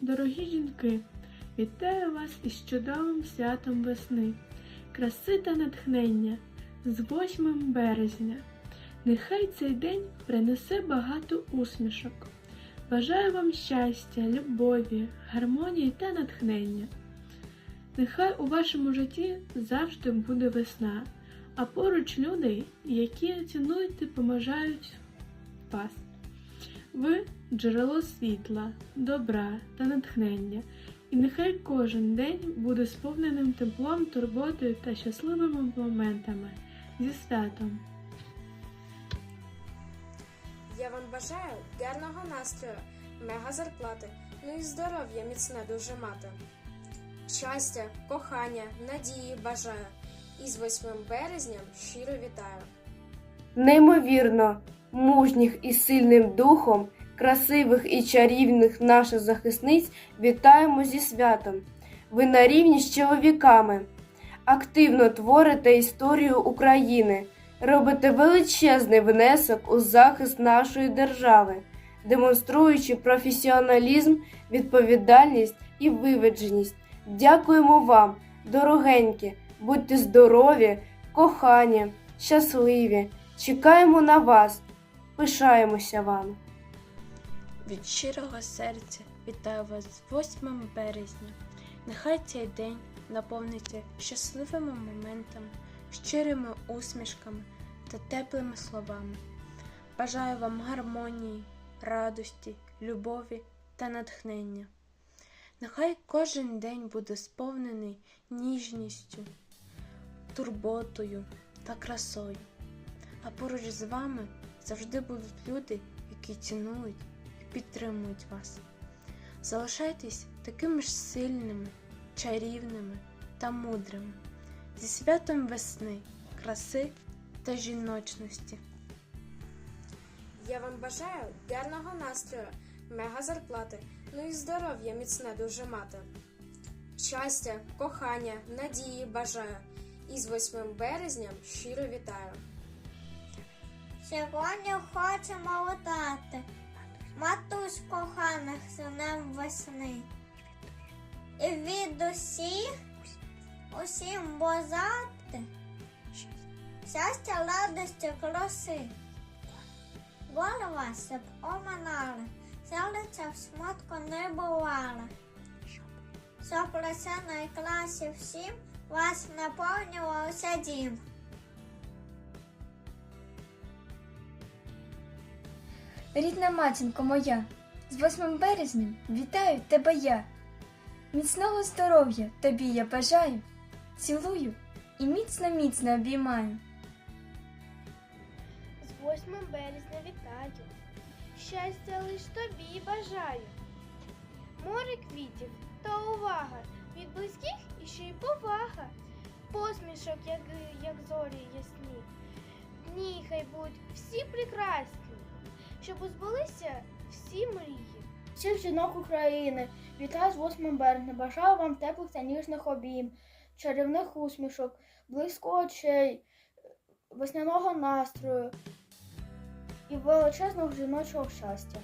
дорогі жінки, вітаю вас із чудовим святом весни, краси та натхнення з 8 березня. Нехай цей день принесе багато усмішок. Бажаю вам щастя, любові, гармонії та натхнення. Нехай у вашому житті завжди буде весна, а поруч люди, які цінують і поможають вас. Ви джерело світла, добра та натхнення, і нехай кожен день буде сповненим теплом, турботою та щасливими моментами зі святом. Я вам бажаю гарного настрою, мега зарплати, ну і здоров'я міцне дуже мати. Щастя, кохання, надії бажаю. І з 8 березням щиро вітаю. Неймовірно, мужніх і сильним духом, красивих і чарівних наших захисниць вітаємо зі святом. Ви на рівні з чоловіками. Активно творите історію України, робите величезний внесок у захист нашої держави, демонструючи професіоналізм, відповідальність і виведженість. Дякуємо вам, дорогенькі, будьте здорові, кохані, щасливі. Чекаємо на вас, пишаємося вам. Від щирого серця вітаю вас з 8 березня. Нехай цей день наповниться щасливими моментами, щирими усмішками та теплими словами. Бажаю вам гармонії, радості, любові та натхнення. Нехай кожен день буде сповнений ніжністю, турботою та красою. А поруч з вами завжди будуть люди, які цінують і підтримують вас. Залишайтесь такими ж сильними, чарівними та мудрими, зі святом весни, краси та жіночності. Я вам бажаю гарного настрою, мега зарплати, ну і здоров'я міцне дуже мати. Щастя, кохання, надії бажаю. І з 8 березням щиро вітаю. Сьогодні хочемо вітати матусь коханих з днем весни. І від усіх усім бажати щастя, радості, краси. Голова щоб оминали, серця в смутку не бувало. Щоб лише найкраще всім вас наповнювався дім. Рідна матінко моя, з 8 березнем вітаю тебе я. Міцного здоров'я тобі я бажаю, цілую і міцно-міцно обіймаю. З 8 березня вітаю, щастя лиш тобі бажаю. Море квітів та увага, від близьких і ще й повага, посмішок, як, як зорі ясні. Дні хай будуть всі прекрасні, щоб збулися всі мрії. Всіх жінок України вітаю з 8 березня. Бажаю вам теплих та ніжних обійм, чарівних усмішок, близько очей, весняного настрою і величезного жіночого щастя.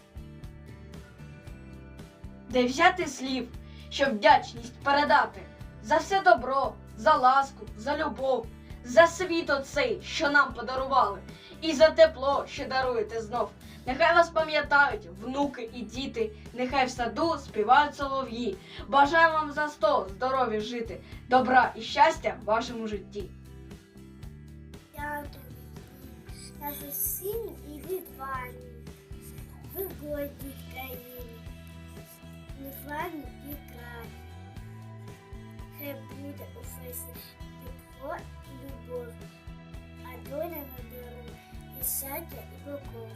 де взяти слів, щоб вдячність передати за все добро, за ласку, за любов, за світ оцей, що нам подарували, і за тепло, що даруєте знов. Нехай вас пам'ятають внуки і діти, нехай в саду співають солов'ї. Бажаю вам за сто здорові жити, добра і щастя в вашому житті. Дякую. На весіллі і відважні, ви горді країни, незвані і край. Хай буде у фесі тепло і любов, а доля надарує і щастя і любов.